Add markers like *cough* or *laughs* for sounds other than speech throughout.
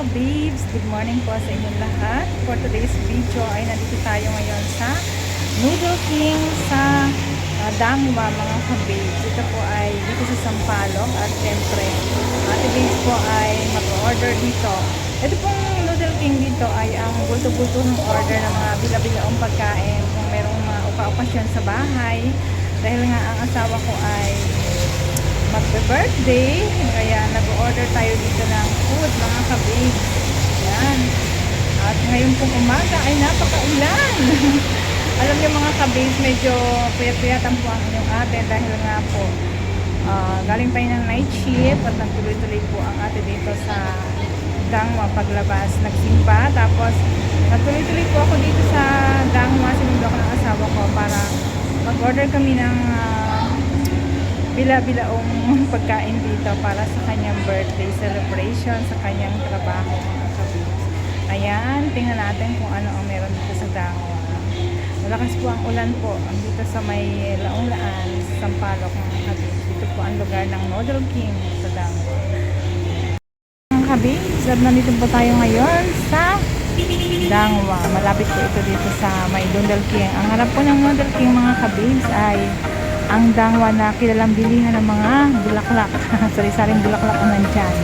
ka-babes! Good morning po sa inyong lahat. For today's video ay nandito tayo ngayon sa Noodle King sa uh, Dangwa mga ka-babes. Ito po ay dito sa Sampalong at syempre ate babes po ay mag-order dito. Ito pong Noodle King dito ay ang bulto-bulto ng order ng mga bila-bilaong pagkain kung merong mga upa-okasyon sa bahay. Dahil nga ang asawa ko ay magbe-birthday. Kaya nag-order tayo dito ng food, mga kabig. Yan. At ngayon pong umaga ay napakaulan. *laughs* Alam niyo mga kabig, medyo puyat-puyatan po ang inyong ate dahil nga po ah, galing tayo ng night shift at nagtuloy-tuloy po ang ate dito sa Dangwa paglabas. Nagsimba. Tapos nagtuloy-tuloy po ako dito sa Dangwa. Sinundo ko ng asawa ko para mag-order kami ng ah, bila-bilaong *laughs* pagkain dito para sa kanyang birthday celebration sa kanyang trabaho mga kabits. Ayan, tingnan natin kung ano ang meron dito sa Dangwa. Malakas po ang ulan po dito sa may Laong-Laan, Sampaloc mga kabits. Dito po ang lugar ng Noodle King sa Dangwa. Mga kabits, at nandito po tayo ngayon sa Dangwa. Malapit po ito dito sa may Noodle King. Ang harap po ng Noodle King mga kabits ay ang dangwa na kilalang bilihan ng mga bulaklak. *laughs* Sari-saring bulaklak ang nandyan.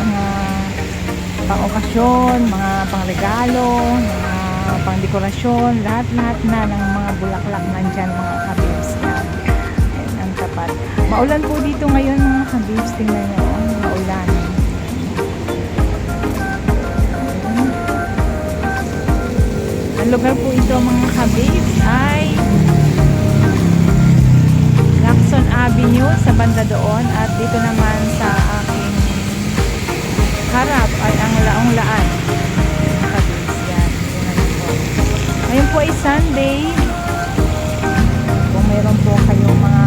Mga pang-okasyon, mga pang-regalo, mga pang-dekorasyon, lahat-lahat na ng mga bulaklak nandyan mga kabibs. Yan. Ang tapat. Maulan po dito ngayon mga kabibs. Tingnan nyo, ang maulan. Ayan. Ang lugar po ito mga kabibs ay Lacson Avenue sa banda doon at dito naman sa aking harap ay ang Laong Laan. Yan. Ngayon po ay Sunday. Kung mayroon po kayong mga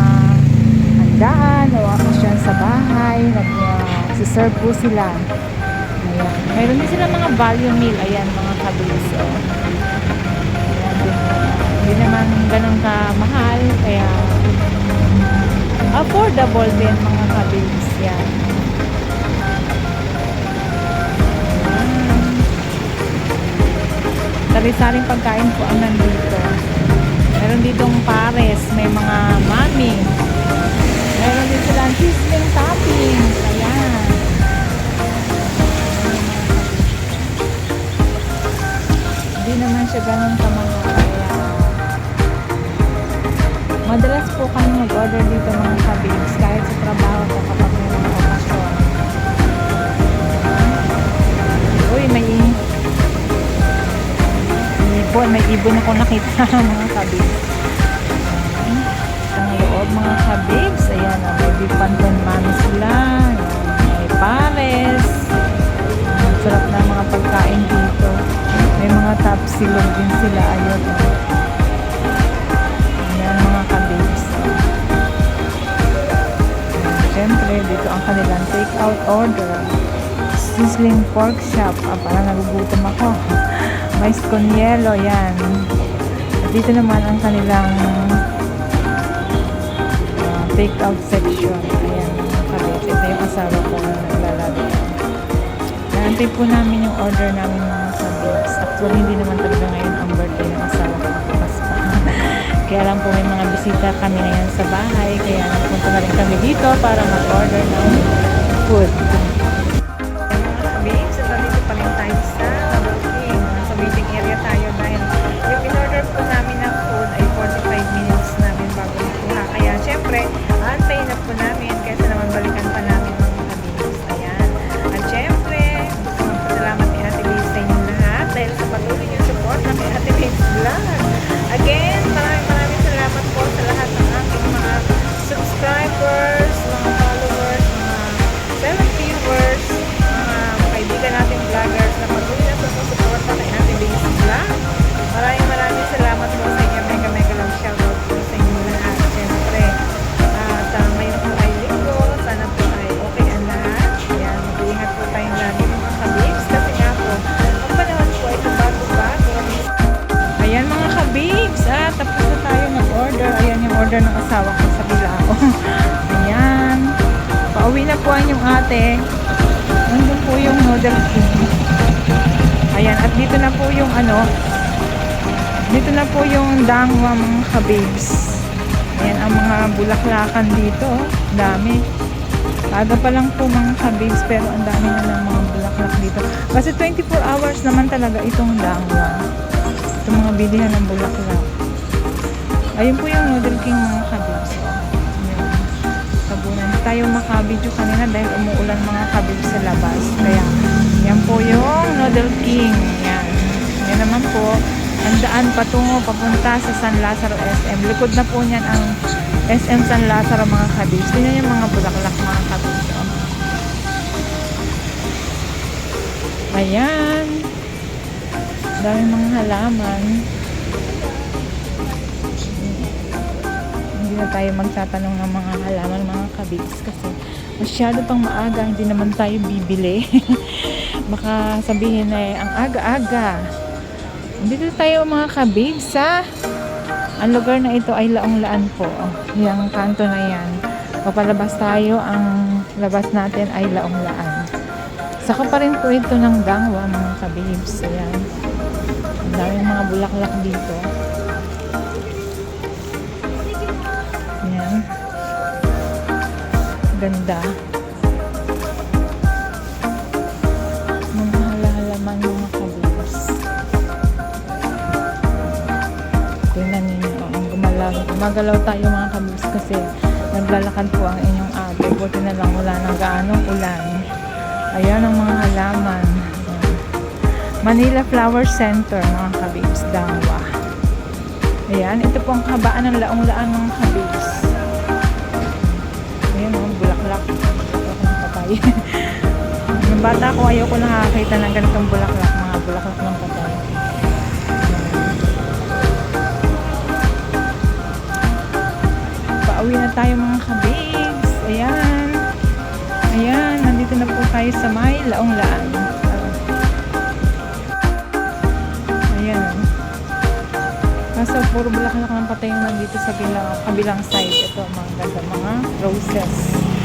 handaan o okasyon sa bahay, nag-serve po sila. Ayan. Mayroon din sila mga value meal. Ayan, mga kabis. So, ayan. Hindi naman ganun ka mahal. Affordable din mga kabins yan. Sari-saring pagkain po ang nandito. Meron ditong pares, may mga mami. Meron din silang sizzling toppings. Ayan. Hindi naman siya ganun kamahal. Mag-order dito mga kabibs kahit sa trabaho ko kapag may mga okasyon. Uy, may ibon. May ibon ako nakita *laughs* mga kabibs. Ang loob mga kabibs. Ayan, oh, may beef panton mami sila. May pares. Ang sarap na mga pagkain dito. May mga tapsilog din sila. Ayun. oh. Kanilang take-out order. Sizzling pork chop. Ah, parang nagugutom ako. *laughs* Mais con yelo, yan. At dito naman ang kanilang ah, take-out section. Ayan mga kabibs. Ito yung asawa ko na naglalaro. Naantay po namin yung order namin mga kabibs. Actually, hindi naman talaga ngayon ang birthday ng asawa ko. Kaya lang po may mga bisita kami ngayon sa bahay. Kaya nagpunta na rin kami dito para mag-order ng food. Ate. Nandun po yung noodle King. Ayan, at dito na po yung ano, dito na po yung dangwa mga kababes. Ayan ang mga bulaklakan dito. Dami. Aga pa lang po mga kababes pero ang dami na ng mga bulaklak dito. Kasi 24 hours naman talaga itong dangwa. Itong mga bilihan ng bulaklak. Ayun po yung Noodle King mga kababes. Tayo makabidyo kanina dahil umuulan mga kababes sa labas. Kaya yan po yung Noodle King. Yan. Yan naman po ang daan patungo papunta sa San Lazaro SM. Likod na po niyan ang SM San Lazaro mga kabis. Tingnan yung mga bulaklak mga kabis. Oh. Ayan. Dami mga halaman. Na tayo magtatanong ng mga halaman mga kabis kasi masyado pang maaga. Hindi naman tayo bibili. *laughs* Baka sabihin na eh, ang aga-aga. Dito tayo mga kabibs sa ang lugar na ito ay Laong-Laan po. Yung kanto na yan. Papalabas tayo, ang labas natin ay Laong-Laan. Saka pa rin po ito ng Dangwa mga kabibs. Ayan. Ang daming mga bulaklak dito. Ganda. Mga halahalaman mga kabibs. Tingnan ninyo, oh, ang gumalaw. Tayo mga kabus kasi naglalakad po ang inyong ate. Buti na lang wala ng gaanong ulan. Ayan ang mga halaman. Manila Flower Center mga kabibs, Dangwa. Ayan, ito po ang kabaan ng laong-laan mga kabibs. Patay. *laughs* Nung bata ko, ayoko nakakita ng ganitong bulaklak. Mga bulaklak ng patay. Pauwi na tayo mga kabibs. Ayan. Ayan, nandito na po tayo sa may laong laan. Ayan. Kaso puro bulaklak ng patay yung nandito sa bilang, kabilang side. Ito, mga ganda, mga roses.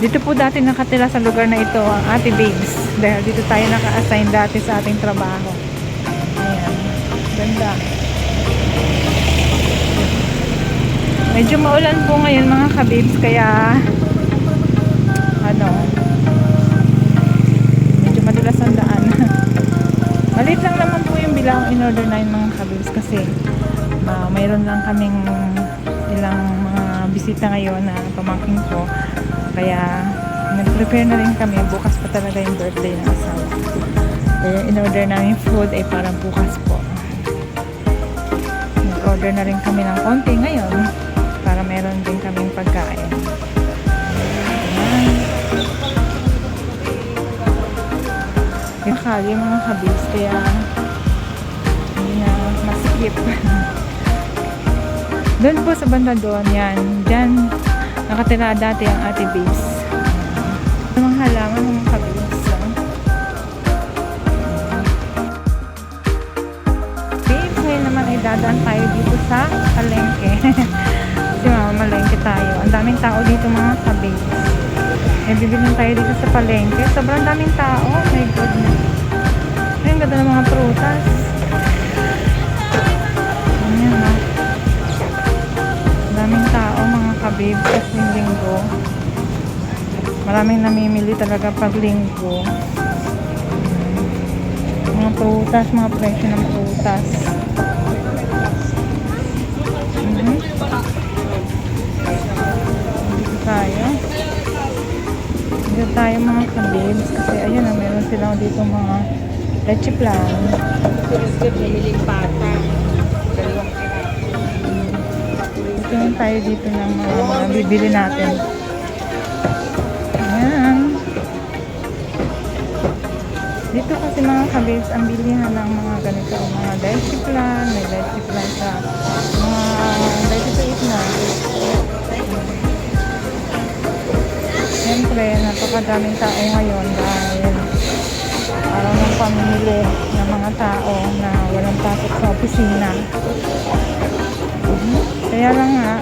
Dito po dati nakatira sa lugar na ito ang Ate Babes. Dahil dito tayo naka-assign dati sa ating trabaho. Ayan. Ganda. Medyo maulan po ngayon mga kabibs kaya ano medyo madulas ang daan. *laughs* Malit lang naman po yung bilang in order na yung mga kabibs kasi ah, mayroon lang kaming ilang mga bisita ngayon na pamangking ko kaya nag-prepare na rin kami bukas pa talaga yung birthday ng asawa kaya in order namin food ay parang bukas po nag-order na rin kami ng konti ngayon para meron din kaming pagkain. Ayan. Yung kali mga kabis, kaya hindi na maskip. *laughs* doon po sa banda doon, yan. Diyan, nakatira dati ang ate. Yung mga halaman, mga kabis. ah. Babes, ngayon naman ay dadaan tayo dito sa palengke. *laughs* Kasi mamamalengke tayo. Ang daming tao dito mga kababes. May bibilin tayo dito sa palengke. Sobrang daming tao. Oh my goodness. Ay, ang ganda ng mga prutas. Mga kababes kasi linggo. Maraming namimili talaga pag linggo. Mga prutas, mga presyo ng prutas. Dito tayo. Dito tayo mga kabibs kasi ayun na meron silang dito mga leche plan. Namiling pata. Yung tayo dito ng mga, mga bibili natin. Ayan. Dito kasi mga kabibs, ang bilihan ng mga ganito, mga leche plan, may leche plan sa mga leche to eat na. Siyempre, napakadaming tao ngayon dahil araw ng pamimili ng mga tao na walang pasok sa opisina. Kaya lang nga,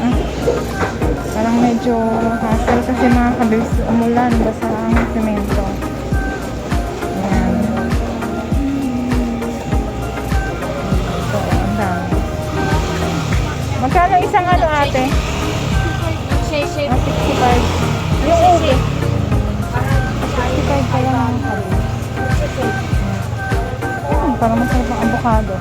Parang medyo hassle kasi mga kabils umulan basta ang semento. Ayan. So, ang dami. Magkano isang ano ate? Shake, Ah, 65. Yung ube. 65 pa lang mga kabils. Hmm, parang masarap ang avocado.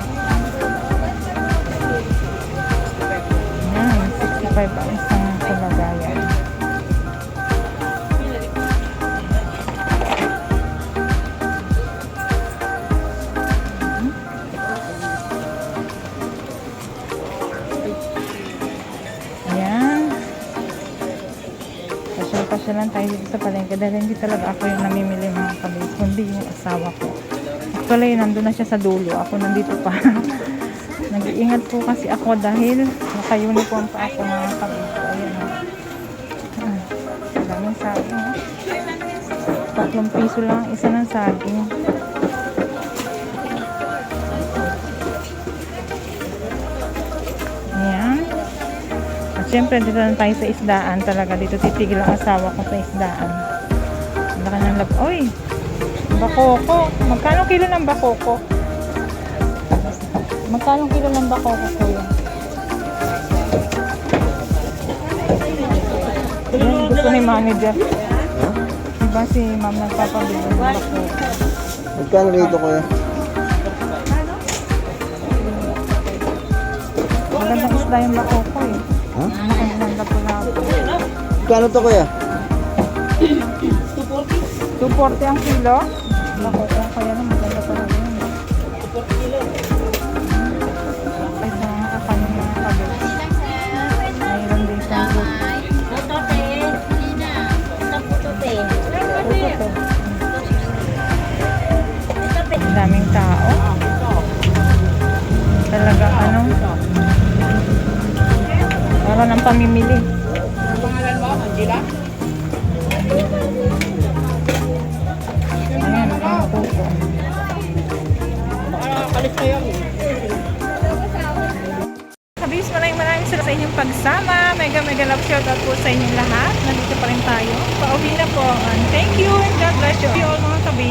Pasyal-pasyal lang tayo dito sa palengke dahil hindi talaga ako yung namimili mga kabis, kundi yung asawa ko. Actually, nandun na siya sa dulo. Ako nandito pa. *laughs* Nag-iingat po kasi ako dahil naka-uniform pa ako mga kabis. Ayan o. Ah, daming saging. oh. Tatlong piso lang ang isa ng saging. At syempre, dito lang tayo sa isdaan talaga. Dito titigil ang asawa ko sa isdaan. Laki ng lab. Uy! Bakoko. Magkano kilo ng bakoko? Magkano kilo ng bakoko kuya? Yan, gusto ni manager. Diba si ma'am nagpapabili ng bakoko? Magkano rito kuya? Magandang isda yung bakoko eh. Ha? Magkano to kuya? 240 ang kilo. Bakoko kaya na maganda talaga yun. Ay, sa mga kakanin mga kabel. Mayroon din siyang food. Puto to. Ang daming tao. Talaga ano. Para ng pamimili. Ayan, ang puto. Kabis, maraming maraming salamat sa inyong pagsama. Mega mega love shoutout po sa inyong lahat. Nandito pa rin tayo. Pauwi na po. And thank you and God bless you all mga kabis.